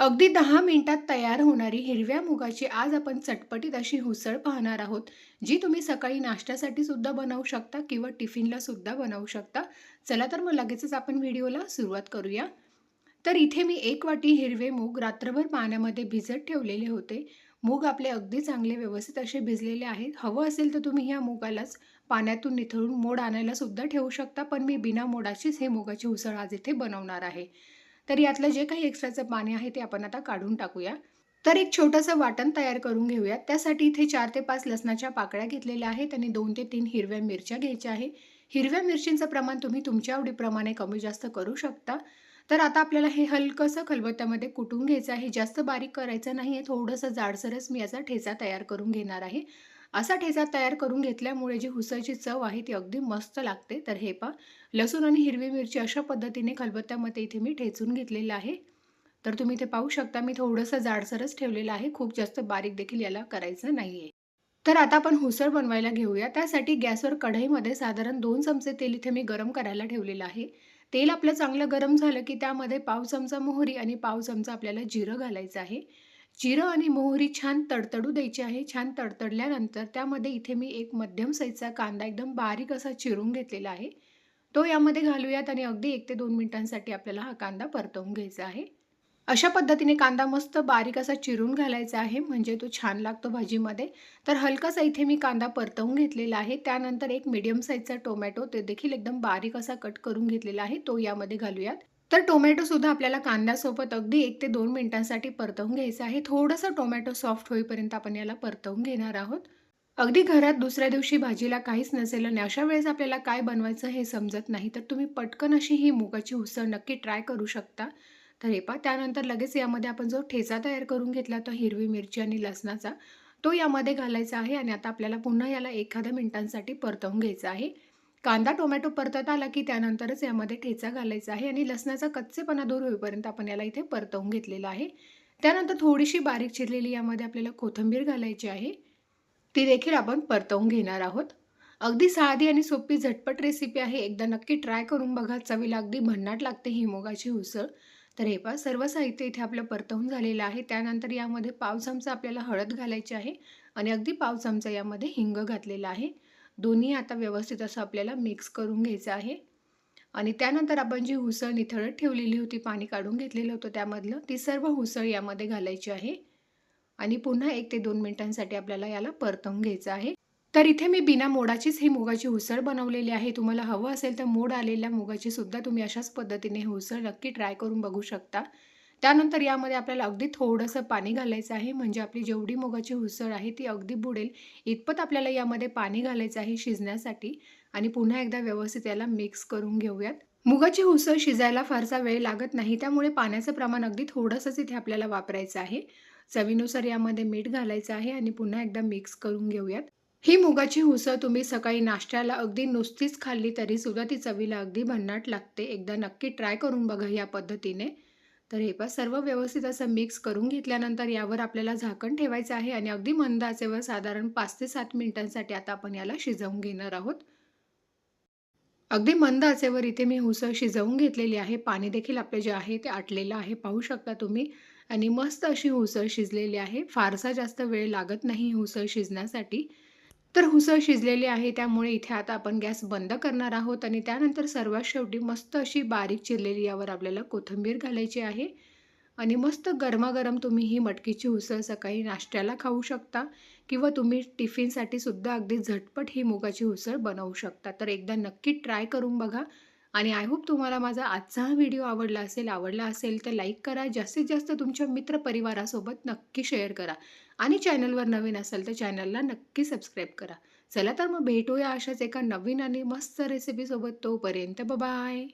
अगदी दहा मिनिटात तयार होणारी हिरव्या मुगाची आज आपण चटपटीत अशी हुसळ पाहणार आहोत जी तुम्ही सकाळी नाश्त्यासाठी सुद्धा बनवू शकता किंवा टिफिनला सुद्धा बनवू शकता. चला तर मग लगेचच आपण व्हिडिओला सुरुवात करूया. तर इथे मी एक वाटी हिरवे मूग रात्रभर पाण्यामध्ये भिजत ठेवलेले होते. मूग आपले अगदी चांगले व्यवस्थित असे भिजलेले आहेत. हवं असेल तर तुम्ही ह्या मुगालाच पाण्यातून निथळून मोड आणायला सुद्धा ठेवू शकता पण मी बिना मोडाचीच हे मुगाची उसळ आज इथे बनवणार आहे. तर यातलं जे काही एक्स्ट्राचं पाणी आहे ते आपण आता काढून टाकूया. तर एक छोटंसं वाटण तयार करून घेऊया त्यासाठी इथे चार ते पाच लसणाच्या पाकळ्या घेतलेल्या आहेत आणि दोन ते तीन हिरव्या मिरच्या घ्यायच्या आहे हिरव्या मिरचींचं प्रमाण तुम्ही तुमच्या आवडीप्रमाणे कमी जास्त करू शकता. तर आता आपल्याला हे हलकंसं खलबत्त्यामध्ये कुटून घ्यायचं आहे. जास्त बारीक करायचं नाही आहे थोडंसं जाडसरच मी याचा ठेचा तयार करून घेणार आहे. असा ठेचा तयार करून घेतल्यामुळे जी हुसळची चव आहे ती अगदी मस्त लागते. तर हे पा लसूण आणि हिरवी मिरची अशा पद्धतीने खलबत्त्यामध्ये इथे मी ठेचून घेतलेलं आहे. तर तुम्ही इथे पाहू शकता मी थोडंसं जाडसरच ठेवलेलं आहे. खूप जास्त बारीक देखील याला करायचं नाही आहे तर आता आपण हुसळ बनवायला घेऊया. त्यासाठी गॅसवर कढईमध्ये साधारण दोन चमचे तेल इथे मी गरम करायला ठेवलेलं आहे. तेल आपलं चांगलं गरम झालं की त्यामध्ये पाव चमचा मोहरी आणि पाव चमचा आपल्याला जिरं घालायचं आहे. जिरं आणि मोहरी छान तडतडू द्यायची आहे. छान तडतडल्यानंतर त्यामध्ये इथे मी एक मध्यम साईजचा कांदा एकदम बारीक असा चिरून घेतलेला आहे. तो यामध्ये घालूयात आणि अगदी एक ते दोन मिनिटांसाठी आपल्याला हा कांदा परतवून घ्यायचा आहे. अशा पद्धतीने कांदा मस्त बारीक असा चिरून घालायचा आहे म्हणजे तो छान लागतो भाजीमध्ये. तर हलकासा इथे मी कांदा परतवून घेतलेला आहे. त्यानंतर एक मिडियम साईजचा टोमॅटो ते देखील एकदम बारीक असा कट करून घेतलेला आहे. तो यामध्ये घालूयात. तर टोमॅटोसुद्धा आपल्याला कांद्यासोबत अगदी एक ते दोन मिनिटांसाठी परतवून घ्यायचं आहे. थोडंसं टोमॅटो सॉफ्ट होईपर्यंत आपण याला परतवून घेणार आहोत. अगदी घरात दुसऱ्या दिवशी भाजीला काहीच नसेल आणि अशा वेळेस आपल्याला काय बनवायचं हे समजत नाही तर तुम्ही पटकन अशी ही मुगाची उसळ नक्की ट्राय करू शकता. तर हे पा त्यानंतर लगेच यामध्ये आपण जो ठेचा तयार करून घेतला तो हिरवी मिरची आणि लसणाचा तो यामध्ये घालायचा आहे आणि आता आपल्याला पुन्हा याला एखाद्या मिनिटांसाठी परतवून घ्यायचा आहे. कांदा टोमॅटो परतत आला की त्यानंतरच यामध्ये ठेचा घालायचा आहे आणि लसणाचा कच्चेपणा दूर होईपर्यंत आपण याला इथे परतवून घेतलेला आहे. त्यानंतर थोडीशी बारीक चिरलेली यामध्ये आपल्याला कोथिंबीर घालायची आहे. ती देखील आपण परतवून घेणार आहोत. अगदी साधी आणि सोपी झटपट रेसिपी आहे. एकदा नक्की ट्राय करून बघा. चवीला अगदी भन्नाट लागते ही मुगाची उसळ. तर हे पहा सर्व साहित्य इथे आपलं परतवून झालेलं आहे. त्यानंतर यामध्ये पाव चमचा आपल्याला हळद घालायची आहे आणि अगदी पाव चमचा यामध्ये हिंग घातलेला आहे. दोन्ही आता व्यवस्थित असं आपल्याला मिक्स करून घ्यायचं आहे. आणि त्यानंतर आपण जी हुसळ निथळत ठेवलेली होती पाणी काढून घेतलेलं होतं त्यामधलं ती सर्व हुसळ यामध्ये घालायची आहे. आणि पुन्हा एक ते दोन मिनिटांसाठी आपल्याला याला परतवून घ्यायचं आहे. तर इथे मी बिना मोडाचीच ही मुगाची उसळ बनवलेली आहे. तुम्हाला हवं असेल तर मोड आलेल्या मुगाची सुद्धा तुम्ही अशाच पद्धतीने ही उसळ नक्की ट्राय करून बघू शकता. त्यानंतर यामध्ये आपल्याला अगदी थोडंसं पाणी घालायचं आहे. म्हणजे आपली जेवढी मुगाची उसळ आहे ती अगदी बुडेल. इतपत आपल्याला यामध्ये पाणी घालायचं आहे शिजण्यासाठी. आणि पुन्हा एकदा व्यवस्थित याला मिक्स करून घेऊयात. मुगाची उसळ शिजायला फारसा वेळ लागत नाही. त्यामुळे पाण्याचं प्रमाण अगदी थोडंसंच इथे आपल्याला वापरायचं आहे. चवीनुसार यामध्ये मीठ घालायचं आहे आणि पुन्हा एकदा मिक्स करून घेऊयात. ही मुगाची उसळ तुम्ही सकाळी नाश्त्याला अगदी नुसतीच खाल्ली तरी सुद्धा ती चवीला अगदी भन्नाट लागते. एकदा नक्की ट्राय करून बघा या पद्धतीने. तर हे पण सर्व व्यवस्थित असं मिक्स करून घेतल्यानंतर यावर आपल्याला झाकण ठेवायचं आहे आणि अगदी मंद आचेवर साधारण पाच ते सात मिनिटांसाठी आता आपण याला शिजवून घेणार आहोत. अगदी मंद आचेवर इथे मी उसळ शिजवून घेतलेली आहे. पाणी देखील आपले जे आहे ते आटलेलं आहे पाहू शकता तुम्ही. आणि मस्त अशी उसळ शिजलेली आहे. फारसा जास्त वेळ लागत नाही उसळ शिजण्यासाठी. तर हुसळ शिजलेली आहे त्यामुळे इथे आता आपण गॅस बंद करणार आहोत आणि त्यानंतर सर्वात शेवटी मस्त अशी बारीक चिरलेली यावर आपल्याला कोथिंबीर घालायची आहे. आणि मस्त गरमागरम तुम्ही ही मटकीची उसळ सकाळी नाश्त्याला खाऊ शकता किंवा तुम्ही टिफिनसाठी सुद्धा अगदी झटपट ही मुगाची उसळ बनवू शकता. तर एकदा नक्की ट्राय करून बघा. आणि आय होप तुम्हाला माझा आजचा हा व्हिडिओ आवडला असेल आवडला असेल तर लाईक करा. जास्तीत जास्त तुमच्या मित्रपरिवारासोबत नक्की शेअर करा. आणि चॅनलवर नवीन असेल तर चॅनलला नक्की सबस्क्राईब करा. चला तर मग भेटूया अशाच एका नवीन आणि मस्त रेसिपीसोबत तोपर्यंत बाय